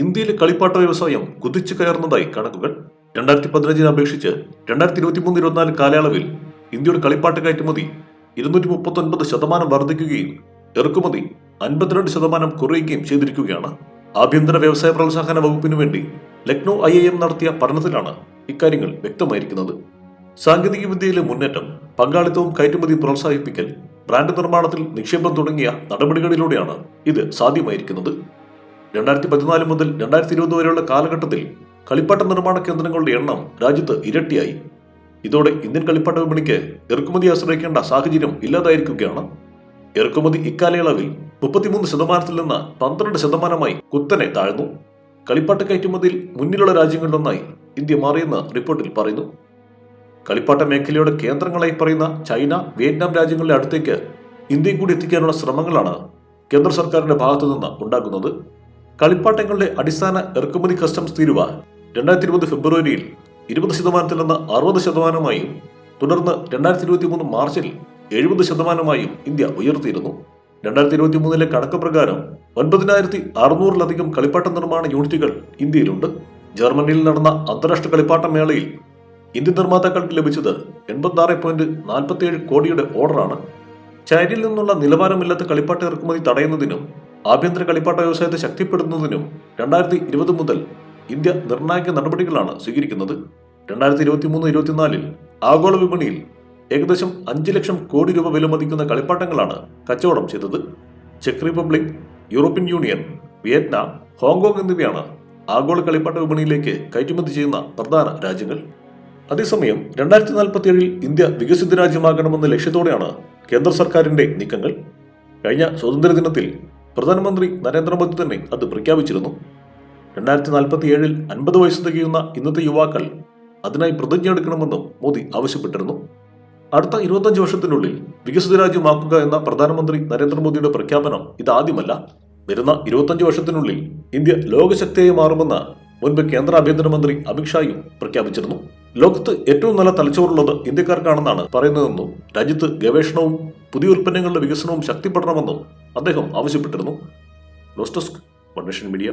ഇന്ത്യയിലെ കളിപ്പാട്ട വ്യവസായം കുതിച്ചു കയറുന്നതായി കണക്കുകൾ രണ്ടായിരത്തി പതിനഞ്ചിനെ അപേക്ഷിച്ച് രണ്ടായിരത്തി ഇരുപത്തി മൂന്ന് ഇരുപത്തിനാല് കാലയളവിൽ ഇന്ത്യയുടെ കളിപ്പാട്ട കയറ്റുമതി ഇരുന്നൂറ്റി മുപ്പത്തി ഒൻപത് ശതമാനം വർദ്ധിക്കുകയും ഇറക്കുമതി അൻപത്തിരണ്ട് ശതമാനം കുറയുകയും ചെയ്തിരിക്കുകയാണ്. ആഭ്യന്തര വ്യവസായ പ്രോത്സാഹന വകുപ്പിനു വേണ്ടി ലക്നൗ ഐ ഐ എം നടത്തിയ പഠനത്തിലാണ് ഇക്കാര്യങ്ങൾ വ്യക്തമായിരിക്കുന്നത്. സാങ്കേതിക വിദ്യയിലെ മുന്നേറ്റം പങ്കാളിത്തവും കയറ്റുമതി പ്രോത്സാഹിപ്പിക്കൽ ബ്രാൻഡ് നിർമ്മാണത്തിൽ നിക്ഷേപം തുടങ്ങിയ നടപടികളിലൂടെയാണ് ഇത് സാധ്യമായിരിക്കുന്നത്. രണ്ടായിരത്തി പതിനാല് മുതൽ രണ്ടായിരത്തി ഇരുപത് വരെയുള്ള കാലഘട്ടത്തിൽ കളിപ്പാട്ട നിർമ്മാണ കേന്ദ്രങ്ങളുടെ എണ്ണം രാജ്യത്ത് ഇരട്ടിയായി. ഇതോടെ ഇന്ത്യൻ കളിപ്പാട്ട വിപണിക്ക് ഇറക്കുമതി ആശ്രയിക്കേണ്ട സാഹചര്യം ഇല്ലാതായിരിക്കുകയാണ്. ഇറക്കുമതി ഇക്കാലയളവിൽ മുപ്പത്തിമൂന്ന് ശതമാനത്തിൽ നിന്ന് പന്ത്രണ്ട് ശതമാനമായി കുത്തനെ താഴ്ന്നു. കളിപ്പാട്ട കയറ്റുമതിയിൽ മുന്നിലുള്ള രാജ്യങ്ങളിലൊന്നായി ഇന്ത്യ മാറിയെന്ന് റിപ്പോർട്ടിൽ പറയുന്നു. കളിപ്പാട്ട മേഖലയുടെ കേന്ദ്രങ്ങളായി പറയുന്ന ചൈന വിയറ്റ്നാം രാജ്യങ്ങളുടെ അടുത്തേക്ക് ഇന്ത്യയും കൂടി എത്തിക്കാനുള്ള ശ്രമങ്ങളാണ് കേന്ദ്ര സർക്കാരിന്റെ ഭാഗത്തു നിന്ന് ഉണ്ടാകുന്നത്. കളിപ്പാട്ടങ്ങളുടെ അടിസ്ഥാന ഇറക്കുമതി കസ്റ്റംസ് തീരുവ രണ്ടായിരത്തി ഇരുപത് ഫെബ്രുവരിയിൽ ഇരുപത് ശതമാനത്തിൽ നിന്ന് അറുപത് ശതമാനമായും തുടർന്ന് രണ്ടായിരത്തി ഇരുപത്തി മൂന്ന് മാർച്ചിൽ എഴുപത് ശതമാനമായും ഇന്ത്യ ഉയർത്തിയിരുന്നു. രണ്ടായിരത്തി ഇരുപത്തി മൂന്നിലെ കണക്ക് പ്രകാരം ഒൻപതിനായിരത്തി അറുന്നൂറിലധികം കളിപ്പാട്ട നിർമ്മാണ യൂണിറ്റുകൾ ഇന്ത്യയിലുണ്ട്. ജർമ്മനിയിൽ നടന്ന അന്താരാഷ്ട്ര കളിപ്പാട്ട മേളയിൽ ഇന്ത്യൻ നിർമ്മാതാക്കൾക്ക് ലഭിച്ചത് എൺപത്തി പോയിന്റ് നാൽപ്പത്തിയേഴ് കോടിയുടെ ഓർഡറാണ്. ചൈനയിൽ നിന്നുള്ള നിലവാരമില്ലാത്ത കളിപ്പാട്ട ഇറക്കുമതി തടയുന്നതിനും ആഭ്യന്തര കളിപ്പാട്ട വ്യവസായത്തെ ശക്തിപ്പെടുത്തുന്നതിനും രണ്ടായിരത്തി ഇരുപത് മുതൽ ഇന്ത്യ നിർണായക നടപടികളാണ് സ്വീകരിക്കുന്നത്. രണ്ടായിരത്തി ഇരുപത്തി മൂന്ന് ഇരുപത്തിനാലിൽ ആഗോള വിപണിയിൽ ഏകദേശം അഞ്ച് ലക്ഷം കോടി രൂപ വിലമതിക്കുന്ന കളിപ്പാട്ടങ്ങളാണ് കച്ചവടം ചെയ്തത്. Check Republic European Union Vietnam Hong Kong എന്നിവയാണ് ആഗോള കളിപ്പാട്ട വിപണിയിലേക്ക് കയറ്റുമതി ചെയ്യുന്ന പ്രധാന രാജ്യങ്ങൾ. അതേസമയം രണ്ടായിരത്തി നാൽപ്പത്തി ഏഴിൽ ഇന്ത്യ വികസിത രാജ്യമാകണമെന്ന ലക്ഷ്യത്തോടെയാണ് കേന്ദ്ര സർക്കാരിന്റെ നീക്കങ്ങൾ. കഴിഞ്ഞ സ്വാതന്ത്ര്യ ദിനത്തിൽ പ്രധാനമന്ത്രി നരേന്ദ്രമോദി തന്നെ അത് പ്രഖ്യാപിച്ചിരുന്നു. രണ്ടായിരത്തി നാൽപ്പത്തി ഏഴിൽ അൻപത് വയസ്സ് തികയുന്ന ഇന്നത്തെ യുവാക്കൾ അതിനായി പ്രതിജ്ഞ എടുക്കണമെന്നും മോദി ആവശ്യപ്പെട്ടിരുന്നു. അടുത്ത ഇരുപത്തഞ്ച് വർഷത്തിനുള്ളിൽ വികസിത രാജ്യമാക്കുക എന്ന പ്രധാനമന്ത്രി നരേന്ദ്രമോദിയുടെ പ്രഖ്യാപനം ഇതാദ്യമല്ല. വരുന്ന ഇരുപത്തഞ്ച് വർഷത്തിനുള്ളിൽ ഇന്ത്യ ലോകശക്തിയായി മാറുമെന്ന് മുൻപ് കേന്ദ്ര ആഭ്യന്തരമന്ത്രി അമിത്ഷായും പ്രഖ്യാപിച്ചിരുന്നു. ലോകത്ത് ഏറ്റവും നല്ല തലച്ചോറുള്ളത് ഇന്ത്യക്കാർക്കാണെന്നാണ് പറയുന്നതെന്നും രാജ്യത്ത് ഗവേഷണവും പുതിയ ഉൽപ്പന്നങ്ങളുടെ വികസനവും ശക്തിപ്പെടണമെന്നും അദ്ദേഹം ആവശ്യപ്പെട്ടിരുന്നു. Desk media.